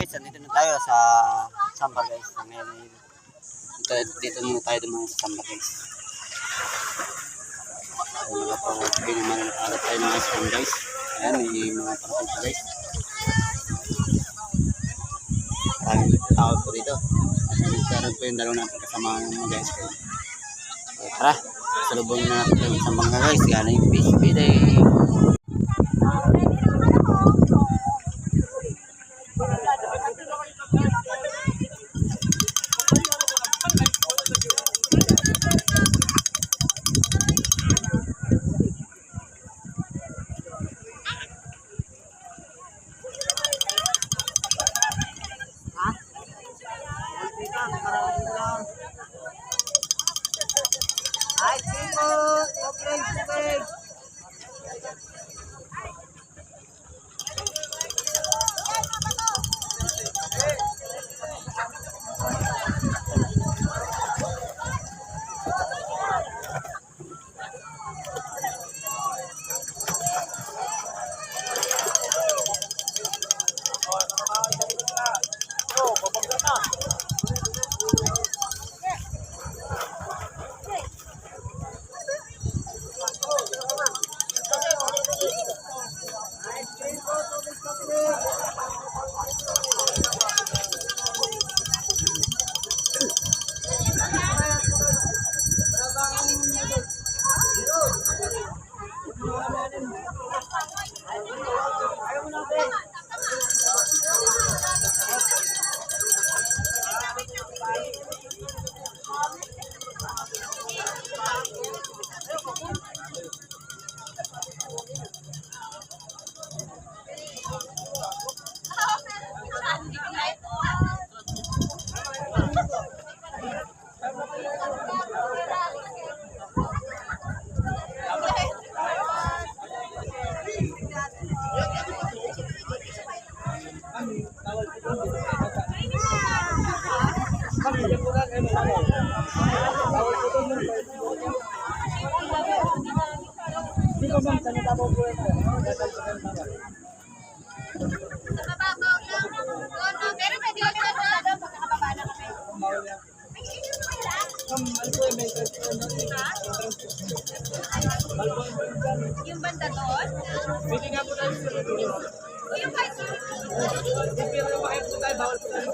guys, andito na tayo sa samba guys. Ngayon, dito, dito na tayo dumang sa samba guys. Ayan, mga pangkakay naman nakalat tayo ng ice cream guys. Ayan, may mga pangkakay guys. Maraming tao po dito. Nagkaroon po yung dalaw natin kasama ng mga ice cream. So, tara, salubong na natin sa mga guys. Yan yung fish feeding. Day. Pero pwede na doon pag nakababa na kami. Yung banda doon? Pwede nga po tayo sa. O yung kahit Pero yung kahit po tayo, bawal po tayo.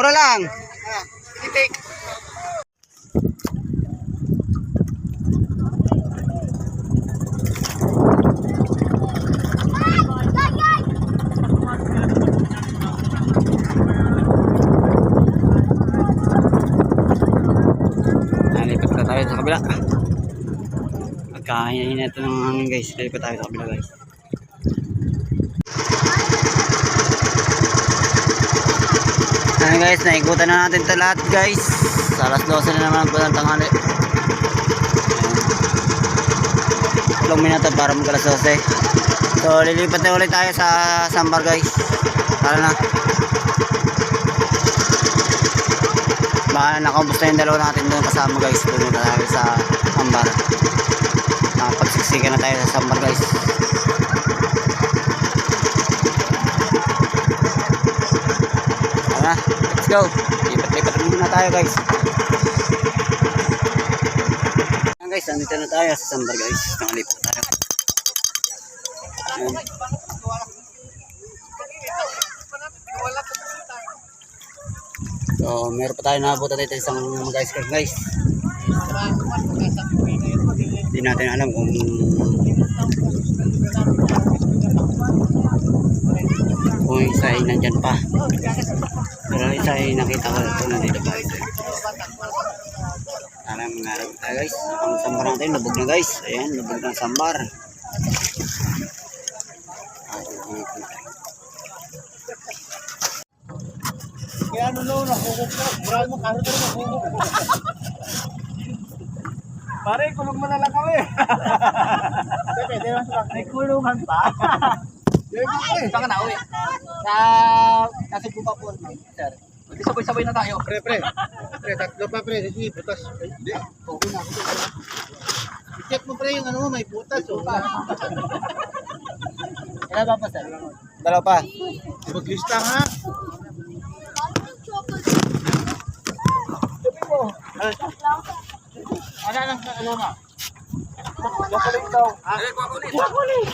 Mura lang. Itik. Ayan, lipat na tayo sa kabila. Pagkain na ito ng hangin guys. Lipat tayo sa kabila guys. Ayan guys, naikutan na natin ito lahat guys. Sa alas 12 na naman po ng tanghali. Ilang minuto para mag alas 12. So, lilipat na ulit tayo sa Sambar guys. Tara na. Baka nakaubos na yung dalawa natin doon kasama guys. Doon na tayo sa Sambar. Nakapagsiksikan na tayo sa Sambar guys. Tara, let's go. Lipat-lipat muna tayo guys. Ayan guys, andito na tayo sa Sambar guys. Nakalipat tayo. Ayan. So, meron pa tayo nakabuta dito isang mga ice cream guys. Hindi natin alam kung Kung isa ay nandyan pa. Pero isa ay nakita ko ito nandito pa ito. Sana mangarap tayo guys. Ang sambar natin, lubog na guys. Ayan, lubog na ang sambar. Kaya ano no, nakukok ka. Murag mo, karo ka nakukok. Pare, kulog mo na lang kami. Pwede naman sa May kulungan pa. Saan ka na uwi? Sa nasa Cuba po, sir. Sabay-sabay na tayo. Pre, pre. Pre, tatlo pa pre. Hindi, butas. Hindi. I-check mo pre yung ano mo, may butas. Oh. Ilan ba pa, sir? Dalawa pa. Maglista ha. Ano ang ano na? Chocolate daw. Ha? Chocolate. Chocolate.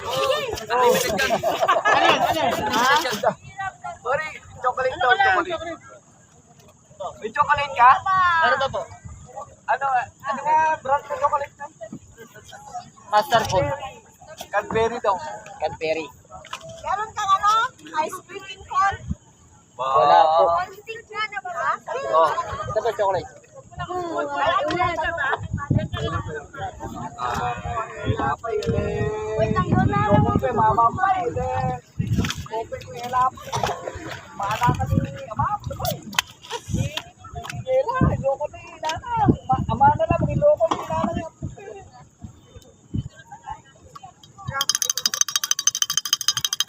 Ano yan? Ha? Sorry, chocolate daw. Chocolate. May chocolate ka? Meron ba po? Ano, ano nga brand ng chocolate na? Master food. Cadbury daw. Cadbury. Meron kang ano? Ice cream in corn? Wala po. Konting ka na ba? Oh, ito ba chocolate? Wala ka ba? Wait lang yun na. Chocolate, mama pa eh. Chocolate ko helap. Mana ka ni ama. Kela, loko ni nana. Ama na lang, loko ni nana.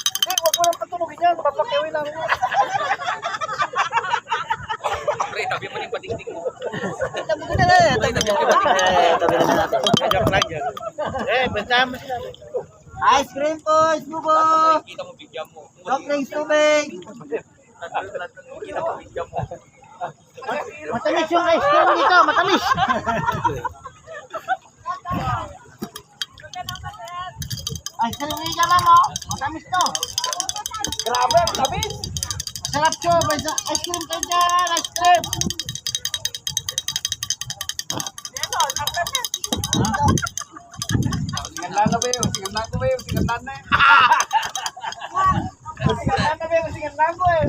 Hindi, huwag mo nang patulogin yan. Papakiwin lang. Tabi ko na lang. Tabi ko na lang. Tabi na natin. Joke lang yan. Eh, bantahan mo sila. Ice cream po, smubo. Kita mo, bigyan mo. Soft drinks, tubig. Kita mo, bigyan mo. Matamis yung ice cream dito, matamis. Ice cream yung kama mo, matamis to. Grabe, ang tamis. Masarap to, ice cream kayo dyan, ice cream. Na ba yun? Singalan ko ba yun? Singalan na yun. Singalan na ba yun? Singalan ko eh.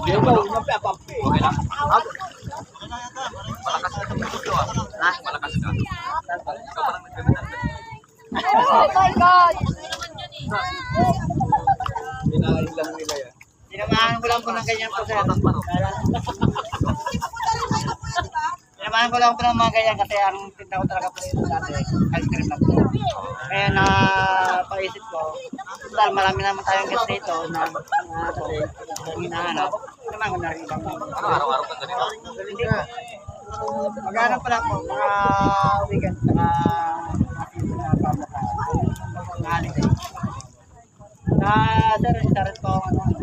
Okay ba? Una pa, papi. Okay lang. Malakas ka sa pagkulo ah. Malakas ka. Ikaw pa lang nagkaganda. Oh my God! Pinahin lang nila yan. Sinamahan ko lang po ng ganyan po, sir. Sinamahan ko lang po ng mga ganyan kasi ang tinda ko talaga po ito dati, ice cream lang po. Kaya na paisip ko, dahil marami naman tayong guest dito na na ang hinahanap. Sinamahan ko na rin lang. Ano araw-araw kang ganito? Hindi po. Maghanap pala po, mga weekend, saka mga mga holiday. Na, sir, rin po ako, ano,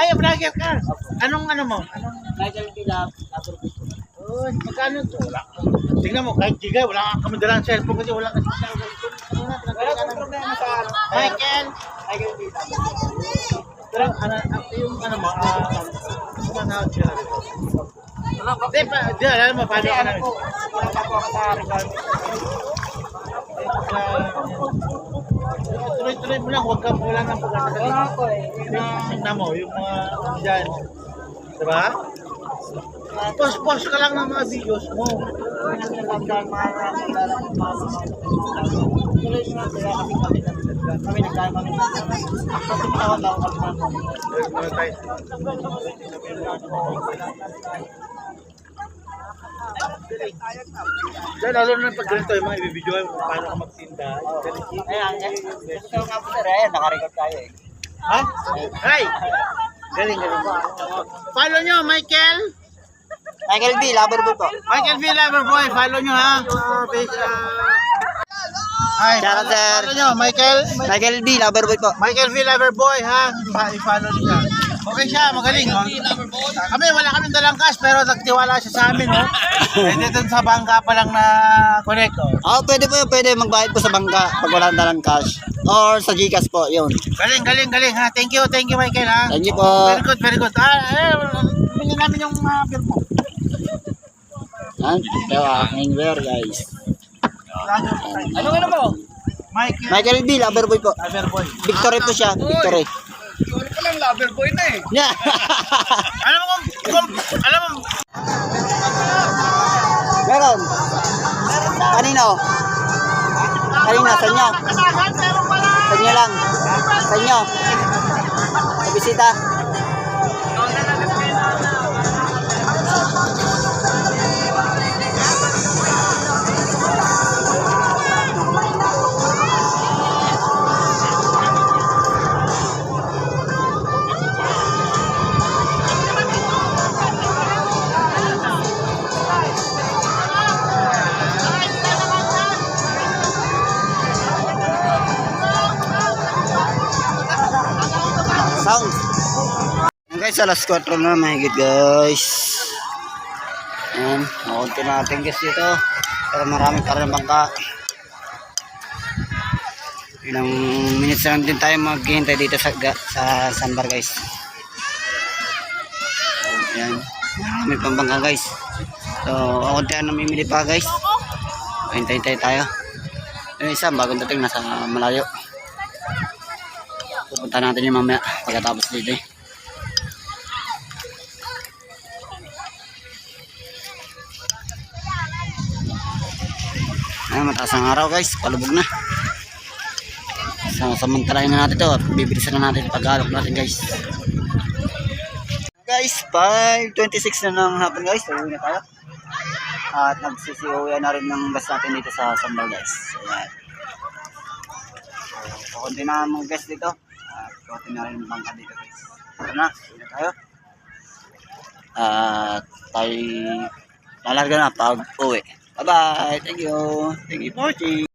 Ay, vlogger ka. Anong ano mo? Anong Michael Pilap, Uy, magkano to? Wala. Tingnan mo, kahit gigay, wala kang kami dalang cellphone kasi wala kasi cellphone. Wala pong problema sa ano. Michael! Michael Pilap. Pero ano, ano, yung ano mo, ah, sumanahod siya na rin. Hindi pa, di, alam mo, paano ka ano na po, wala pa po ako sa regard. Tuloy-tuloy mo lang, huwag ka wala nang nga po eh. Tingnan mo, yung mga ano dyan. Diba? Post-post ka lang ng mga videos mo. ko, kami kami kami. Kasi tawag ako kami na. Dahil lalo na pag ganito yung mga ibibidyo mo kung paano ka magtinda. Ayan, eh. Gusto nga po sir, ayan, nakarecord tayo eh. Ha? Hey! Galing, galing. Follow nyo, Michael! Michael B, Loverboy po. Michael V. Loverboy, follow nyo ha. Uh, base, uh... Hi, Shout out, sir. follow nyo, Michael. Michael B, Loverboy po. Michael V. Loverboy ha. I-follow nyo siya. Okay siya, magaling. Oh. Kami, wala kaming dalang cash, pero nagtiwala siya sa amin. Oh. Pwede dun sa bangka pa lang na connect. Oh. Oh, pwede po, pwede magbayad po sa bangka pag wala dalang cash. Or sa Gcash po, yun. Galing, galing, galing ha. Thank you, thank you Michael ha. Thank you po. Very good, very good. Ah, eh, namin yung uh, beer mo. Yan, ito aking bear guys. Ano ano mo? Mike, Michael B. Loverboy po. Loverboy. Victory po siya. Victory. Ano pa lang, Loverboy na eh. Yeah. Alam mo kung, alam mo, Meron. Kanino? Kanina, sa inyo. Sa inyo lang. Sa inyo. Sa bisita. Guys, alas 4 na mahigit guys. Yan, makunti natin guys dito. Pero marami pa rin bangka. Ilang minutes lang din tayo maghihintay dito sa, sa sandbar guys. Yan, marami pang bangka guys. So, kakunti na namimili pa guys. Hintay-hintay tayo. Yung isa, bagong dating nasa malayo. Pupunta natin yung mamaya pagkatapos dito eh. Ay, mataas ang araw guys, palubog na. So, samantalahin na natin to at bibilisan na natin pag-alok natin guys. Guys, 5.26 na ng hapon guys, uwi na tayo. At nagsisiuwi na rin ng bus natin dito sa Sambal guys. Ayan. So, kukunti na mga guys dito. At kukunti na rin bangka dito guys. Tara na, na tayo. At tayo lalarga na pag uwi. Bye-bye. Thank you. Thank you for watching.